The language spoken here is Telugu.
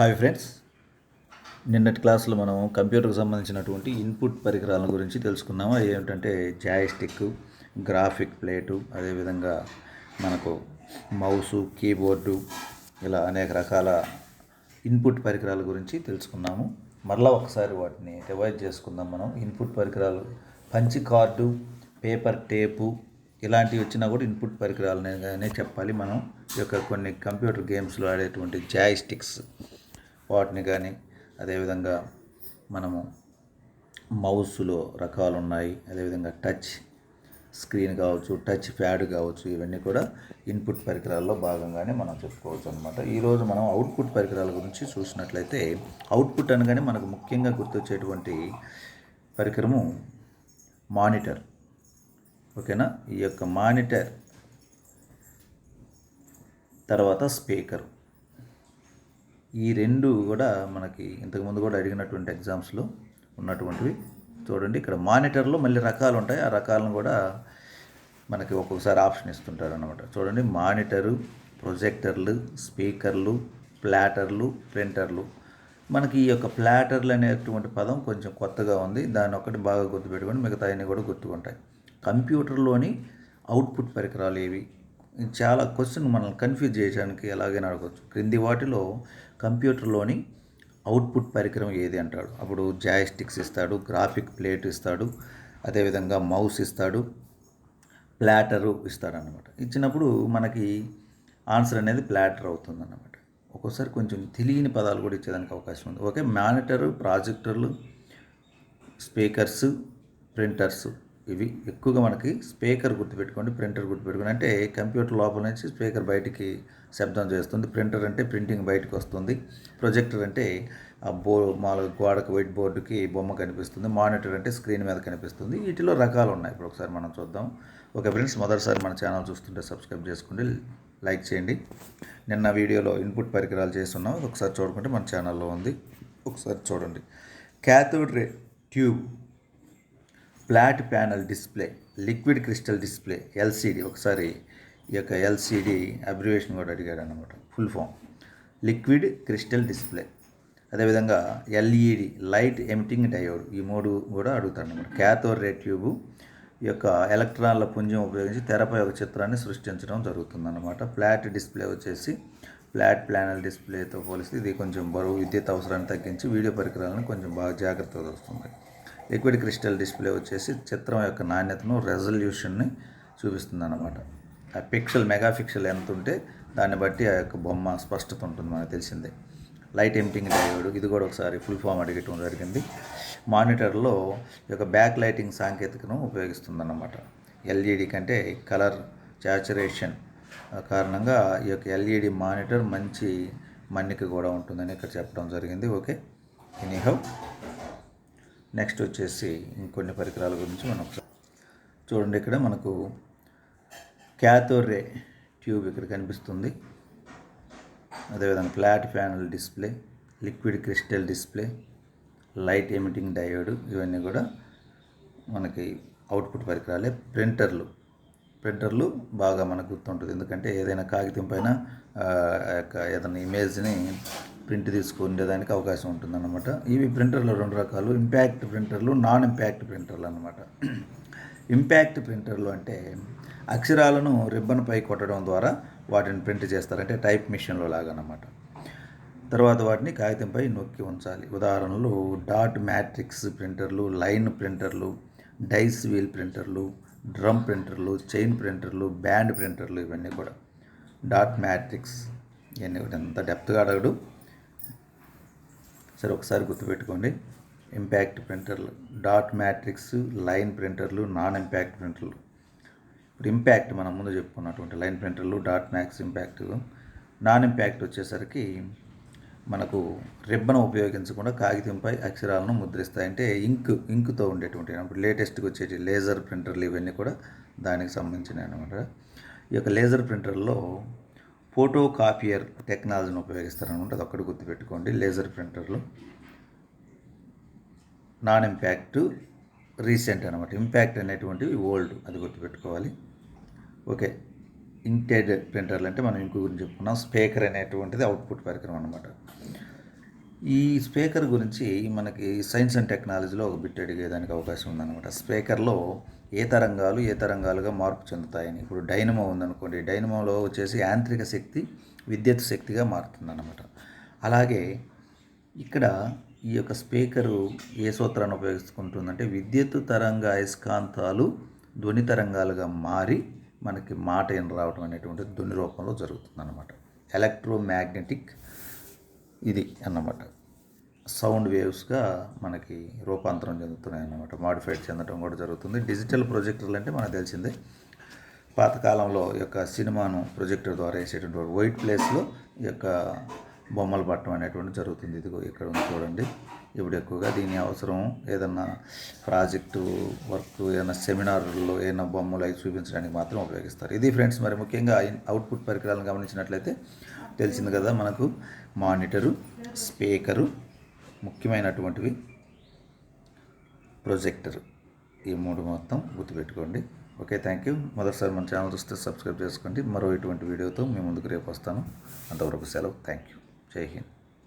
Hi friends. నిన్నటి క్లాస్లో మనం కంప్యూటర్కి సంబంధించినటువంటి ఇన్పుట్ పరికరాల గురించి తెలుసుకున్నాము. అవి ఏమిటంటే జాయిస్టిక్ గ్రాఫిక్ ప్లేటు అదేవిధంగా మనకు మౌసు కీబోర్డు ఇలా అనేక రకాల ఇన్పుట్ పరికరాల గురించి తెలుసుకున్నాము. మరలా ఒకసారి వాటిని రివైజ్ చేసుకుందాం మనం. ఇన్పుట్ పరికరాలు పంచి కార్డు పేపర్ టేపు ఇలాంటివి వచ్చినా కూడా ఇన్పుట్ పరికరాలనే చెప్పాలి మనం. ఈ యొక్క కొన్ని కంప్యూటర్ గేమ్స్లో ఆడేటువంటి జాయిస్టిక్స్. వాటిని కానీ అదేవిధంగా మనము మౌస్లో రకాలు ఉన్నాయి అదేవిధంగా టచ్ స్క్రీన్ కావచ్చు టచ్ ప్యాడ్ కావచ్చు ఇవన్నీ కూడా ఇన్పుట్ పరికరాల్లో భాగంగానే మనం చెప్పుకోవచ్చు అనమాట ఈరోజు మనం అవుట్పుట్ పరికరాల గురించి చూసినట్లయితే అవుట్పుట్ అనగానే మనకు ముఖ్యంగా గుర్తొచ్చేటువంటి పరికరము మానిటర్. ఓకేనా? ఈ యొక్క మానిటర్ తర్వాత స్పీకర్. ఈ రెండు కూడా మనకి ఇంతకుముందు కూడా అడిగినటువంటి ఎగ్జామ్స్లో ఉన్నటువంటివి. చూడండి ఇక్కడ మానిటర్లో మళ్ళీ రకాలు ఉంటాయి ఆ రకాలను కూడా మనకి ఒక్కొక్కసారి ఆప్షన్ ఇస్తుంటారు అనమాట చూడండి మానిటరు ప్రొజెక్టర్లు స్పీకర్లు ప్లాటర్లు ప్రింటర్లు. మనకి ఈ యొక్క ప్లాటర్లు అనేటువంటి పదం కొంచెం కొత్తగా ఉంది. దాని ఒకటి బాగా గుర్తుపెట్టుకొని మిగతా అన్ని కూడా గుర్తుకుంటాయి. కంప్యూటర్లోని అవుట్పుట్ పరికరాలు ఏవి? చాలా క్వశ్చన్ మనల్ని కన్ఫ్యూజ్ చేయడానికి ఎలాగైనా అడగవచ్చు క్రింది వాటిలో కంప్యూటర్లోని అవుట్పుట్ పరికరం ఏది అంటాడు? అప్పుడు జాయిస్టిక్స్ ఇస్తాడు గ్రాఫిక్ ప్లేట్ ఇస్తాడు అదేవిధంగా మౌస్ ఇస్తాడు ప్లాటరు ఇస్తాడనమాట ఇచ్చినప్పుడు మనకి ఆన్సర్ అనేది ప్లాటర్ అవుతుందన్నమాట. ఒక్కోసారి కొంచెం తెలియని పదాలు కూడా ఇచ్చేదానికి అవకాశం ఉంది. ఓకే మానిటరు ప్రాజెక్టర్లు స్పీకర్స్ ప్రింటర్స్. ఇవి ఎక్కువగా మనకి స్పీకర్ గుర్తుపెట్టుకోండి ప్రింటర్ గుర్తుపెట్టుకోండి. అంటే కంప్యూటర్ లోపల నుంచి స్పీకర్ బయటికి శబ్దం చేస్తుంది. ప్రింటర్ అంటే ప్రింటింగ్ బయటకు వస్తుంది. ప్రొజెక్టర్ అంటే ఆ బో మామూలుగా గోడకు వైట్ బోర్డుకి బొమ్మ కనిపిస్తుంది. మానిటర్ అంటే స్క్రీన్ మీద కనిపిస్తుంది. వీటిలో రకాలు ఉన్నాయి. ఇప్పుడు ఒకసారి మనం చూద్దాం. ఓకే ఫ్రెండ్స్ మొదటిసారి మన ఛానల్ చూస్తుంటే సబ్స్క్రైబ్ చేసుకోండి లైక్ చేయండి. నిన్న వీడియోలో ఇన్పుట్ పరికరాలు చేస్తున్నాం. ఒకసారి చూడుకుంటే మన ఛానల్లో ఉంది. ఒకసారి చూడండి. Cathode ray tube flat panel display liquid crystal display LCD ఒకసారి ఈ యొక్క ఎల్సిడి అబ్రివేషన్ కూడా అడిగాడు అనమాట full form. Liquid crystal display. అదేవిధంగా ఎల్ఈడి లైట్ ఎమిటింగ్ డయోడ్ ఈ మూడు కూడా అడుగుతాడు అనమాట క్యాథోర్ రే ట్యూబు ఈ యొక్క ఎలక్ట్రాన్ల పుంజం ఉపయోగించి తెరపై ఒక చిత్రాన్ని సృష్టించడం జరుగుతుందన్నమాట. ఫ్లాట్ డిస్ప్లే వచ్చేసి ఫ్లాట్ ప్లానల్ డిస్ప్లేతో పోలిస్తే ఇది కొంచెం బరువు విద్యుత్ అవసరాన్ని తగ్గించి వీడియో పరికరాలను కొంచెం బాగా జాగ్రత్తగా వస్తుంది లిక్విడ్ క్రిస్టల్ డిస్ప్లే వచ్చేసి చిత్రం యొక్క నాణ్యతను రెజల్యూషన్ని చూపిస్తుంది అన్నమాట ఆ పిక్సెల్ మెగా పిక్సెల్ ఎంత ఉంటే దాన్ని బట్టి ఆ యొక్క బొమ్మ స్పష్టత ఉంటుంది మనకు తెలిసిందే. లైట్ ఎంటింగ్ డయోడ్ ఇది కూడా ఒకసారి ఫుల్ ఫామ్ అడిగటం జరిగింది. మానిటర్లో ఈ యొక్క బ్యాక్ లైటింగ్ సాంకేతికను ఉపయోగిస్తుందన్నమాట. ఎల్ఈడి కంటే కలర్ చాచురేషన్ కారణంగా ఈ యొక్క ఎల్ఈడి మానిటర్ మంచి మన్నిక కూడా ఉంటుందని ఇక్కడ చెప్పడం జరిగింది. ఓకే ఎనీహౌ నెక్స్ట్ వచ్చేసి ఇంకొన్ని పరికరాల గురించి మనం ఒకసారి చూడండి. ఇక్కడ మనకు క్యాథోరే ట్యూబ్ ఇక్కడ కనిపిస్తుంది. అదేవిధంగా flat panel display liquid crystal display light emitting diode ఇవన్నీ కూడా మనకి అవుట్పుట్ పరికరాలే. ప్రింటర్లు ప్రింటర్లు బాగా మనకు గుర్తుంటుంది. ఎందుకంటే ఏదైనా కాగితం పైన ఆ యొక్క ఏదైనా ఇమేజ్ని ప్రింట్ తీసుకునేదానికి అవకాశం ఉంటుందన్నమాట. ఇవి ప్రింటర్లు రెండు రకాలు. ఇంపాక్ట్ ప్రింటర్లు నాన్ ఇంపాక్ట్ ప్రింటర్లు అనమాట ఇంపాక్ట్ ప్రింటర్లు అంటే అక్షరాలను రిబ్బన్ పై కొట్టడం ద్వారా వాటిని ప్రింట్ చేస్తారంటే టైప్ మిషన్లో లాగా అనమాట తర్వాత వాటిని కాగితంపై నొక్కి ఉంచాలి. ఉదాహరణలు డాట్ మ్యాట్రిక్స్ ప్రింటర్లు లైన్ ప్రింటర్లు డైస్ వీల్ ప్రింటర్లు డ్రమ్ ప్రింటర్లు చైన్ ప్రింటర్లు బ్యాండ్ ప్రింటర్లు ఇవన్నీ కూడా. డాట్ మ్యాట్రిక్స్ ఇవన్నీ కూడా ఎంత డెప్త్గా అడగడు. సరే ఒకసారి గుర్తుపెట్టుకోండి. ఇంపాక్ట్ ప్రింటర్లు డాట్ మ్యాట్రిక్స్ లైన్ ప్రింటర్లు నాన్ ఇంపాక్ట్ ప్రింటర్లు ఇప్పుడు ఇంపాక్ట్ మనం ముందు చెప్పుకున్నటువంటి line ప్రింటర్లు dot max impact non impact వచ్చేసరికి మనకు రిబ్బన్ ఉపయోగించకుండా కాగితంపై అక్షరాలను ముద్రిస్తాయంటే ఇంక్ ఇంకుతో ఉండేటువంటి ఇప్పుడు లేటెస్ట్గా వచ్చేటి లేజర్ ప్రింటర్లు ఇవన్నీ కూడా దానికి సంబంధించినవి అనమాట ఈ యొక్క లేజర్ ప్రింటర్లో ఫోటో కాపియర్ టెక్నాలజీని ఉపయోగిస్తారనమాట అది ఒక్కటి గుర్తుపెట్టుకోండి. లేజర్ ప్రింటర్లు. నాన్ ఇంపాక్ట్ రీసెంట్ అనమాట ఇంపాక్ట్ అనేటువంటివి ఓల్డ్ అది గుర్తుపెట్టుకోవాలి. ఓకే. ఇంటెడ్ ప్రింటర్లు అంటే మనం ఇంకో గురించి చెప్పుకున్నాం. స్పీకర్ అనేటువంటిది అవుట్పుట్ పరికరం అనమాట ఈ స్పీకర్ గురించి మనకి సైన్స్ అండ్ టెక్నాలజీలో ఒక బిట్ అడిగేదానికి అవకాశం ఉందన్నమాట. స్పీకర్లో ఏ తరంగాలు ఏ తరంగాలుగా మార్పు చెందుతాయని. ఇప్పుడు డైనమో ఉందనుకోండి. డైనమోలో వచ్చేసి యాంత్రిక శక్తి విద్యుత్ శక్తిగా మారుతుందన్నమాట. అలాగే ఇక్కడ ఈ యొక్క స్పీకరు ఏ సూత్రాన్ని ఉపయోగించుకుంటుందంటే విద్యుత్ తరంగ అయస్కాంతాలు ధ్వని తరంగాలుగా మారి మనకి మాట ఏం రావడం అనేటువంటి ధ్వని రూపంలో జరుగుతుందన్నమాట. ఎలక్ట్రోమాగ్నెటిక్ ఇది అన్నమాట. సౌండ్ వేవ్స్గా మనకి రూపాంతరం చెందుతున్నాయి అన్నమాట మాడిఫైడ్ చెందడం కూడా జరుగుతుంది. డిజిటల్ ప్రొజెక్టర్లు అంటే మనకు తెలిసిందే. పాతకాలంలో యొక్క సినిమాను ప్రొజెక్టర్ ద్వారా వేసేటటువంటి వైట్ ప్లేస్లో ఈ యొక్క బొమ్మలు పట్టడం అనేటువంటి జరుగుతుంది. ఇదిగో ఇక్కడ ఉంది చూడండి. ఇప్పుడు ఎక్కువగా దీని అవసరం ఏదన్నా ప్రాజెక్టు వర్క్ ఏదైనా సెమినార్లో ఏదైనా బొమ్మలు అవి చూపించడానికి మాత్రం ఉపయోగిస్తారు. ఇది ఫ్రెండ్స్ మరి ముఖ్యంగా అవుట్పుట్ పరికరాలను గమనించినట్లయితే తెలిసింది కదా మనకు. మానిటరు స్పీకరు ముఖ్యమైనటువంటివి. ప్రొజెక్టర్. ఈ మూడు మొత్తం గుర్తుపెట్టుకోండి. Okay thank you. మొదటిసారి మన ఛానల్ చూస్తే సబ్స్క్రైబ్ చేసుకోండి. మరో ఇటువంటి వీడియోతో మీ ముందుకు రేపు వస్తాను. అంతవరకు సెలవు. Thank you. జై హింద్.